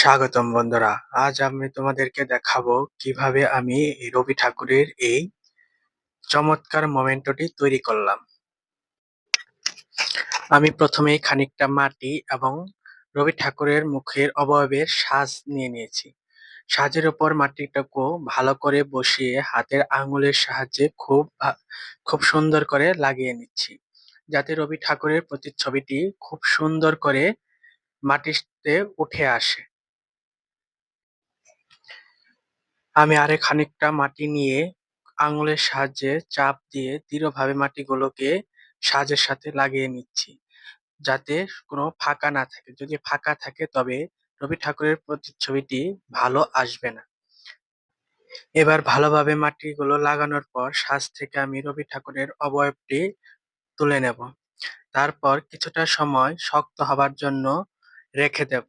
স্বাগতম বন্ধুরা। আজ আমি তোমাদেরকে দেখাবো কীভাবে আমি রবি ঠাকুরের এই চমৎকার মোমেন্টটি তৈরি করলাম। আমি প্রথমেই খানিকটা মাটি এবং রবি ঠাকুরের মুখের অবয়বের সাজ নিয়ে নিয়েছি। সাজের উপর মাটিটাকে ভালো করে বসিয়ে হাতের আঙুলের সাহায্যে খুব খুব সুন্দর করে লাগিয়ে নিচ্ছি। যাতে রবি ঠাকুরের প্রতিচ্ছবিটি খুব সুন্দর করে মাটিতে উঠে আসে। আমি আরে খানিকটা মাটি নিয়ে আঙুলের সাহায্যে চাপ দিয়ে দৃঢ়ভাবে মাটিগুলোকে সাজের সাথে লাগিয়ে নিচ্ছি। যাতে কোনো ফাঁকা না থাকে। যদি ফাঁকা থাকে তবে রবি ঠাকুরের প্রতিচ্ছবিটি ভালো আসবে না। এবার ভালোভাবে মাটিগুলো লাগানোর পর সাজ থেকে আমি রবি ঠাকুরের অবয়বটি তুলে নেব। তারপর কিছুটা সময় শক্ত হবার জন্য রেখে দেব।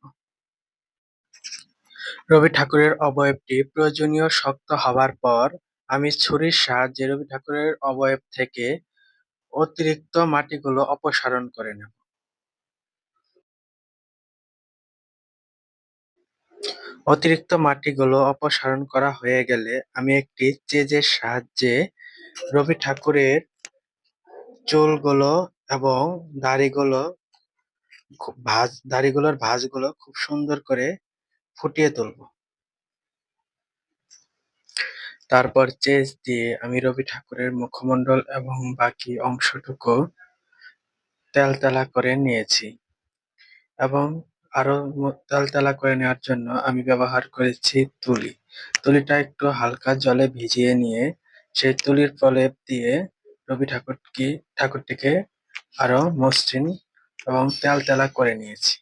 রবি ঠাকুরের অবয়বটি প্রয়োজনীয় শক্ত হবার পর আমি ছুরির সাহায্যে রবি ঠাকুরের অবয়ব থেকে অতিরিক্ত মাটিগুলো অপসারণ করে নেব। অতিরিক্ত মাটিগুলো অপসারণ করা হয়ে গেলে আমি একটি চেজের সাহায্যে রবি ঠাকুরের চুলগুলো এবং দাড়িগুলো ভাঁজ, দাড়িগুলোর ভাঁজগুলো খুব সুন্দর করে ফুটিয়ে তুলব। তারপর চেজ দিয়ে আমি রবি ঠাকুরের মুখমণ্ডল এবং বাকি অংশটুকু তেলতেলা করে নিয়েছি এবং আরও তেলতেলা করে নেওয়ার জন্য আমি ব্যবহার করেছি তুলি। তুলিটা একটু হালকা জলে ভিজিয়ে নিয়ে সেই তুলির প্রলেপ দিয়ে রবি ঠাকুরকে, ঠাকুরটিকে আরও মসৃণ এবং তেলতেলা করে নিয়েছি।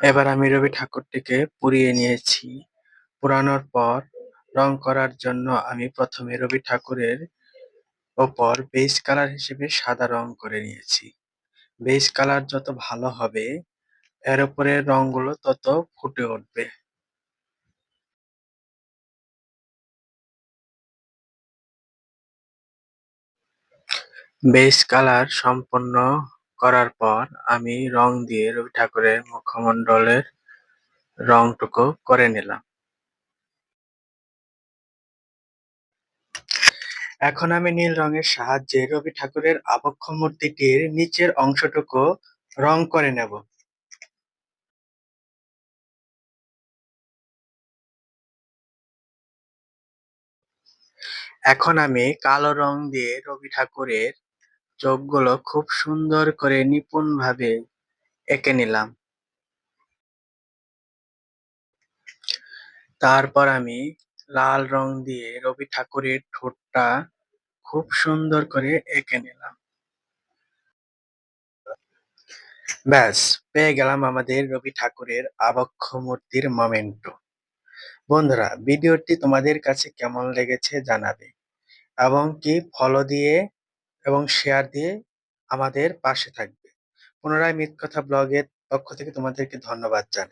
এবার আমি রবি ঠাকুরটিকে পুড়িয়ে নিয়েছি। পুরানোর পর রং করার জন্য আমি প্রথমে রবি ঠাকুরের ওপর বেস কালার হিসেবে সাদা রং করে নিয়েছি। বেস কালার যত ভালো হবে, এর উপরে রংগুলো তত ফুটে উঠবে। বেস কালার সম্পন্ন করার পর আমি রং দিয়ে রবি ঠাকুরের মুখমণ্ডলের রংটুকু করে নিলাম। এখন আমি নীল রঙের সাহায্যে রবি ঠাকুরের আবক্ষ মূর্তিটির নিচের অংশটুকু রং করে নেব। এখন আমি কালো রং দিয়ে রবি ঠাকুরের চোখগুলো খুব সুন্দর করে নিপুণভাবে এঁকে নিলাম। তারপর আমি লাল রং দিয়ে রবি ঠাকুরের ঠোঁটটা খুব সুন্দর করে এঁকে নিলাম। ব্যাস, পেয়ে গেলাম আমাদের রবি ঠাকুরের আবক্ষ মূর্তির মোমেন্টো। বন্ধুরা, ভিডিওটি তোমাদের কাছে কেমন লেগেছে জানাবে এবং কি ফলো দিয়ে এবং শেয়ার দিয়ে আমাদের পাশে থাকবে। পুনরায় মিথ কথা ব্লগের পক্ষ থেকে তোমাদেরকে ধন্যবাদ জানাই।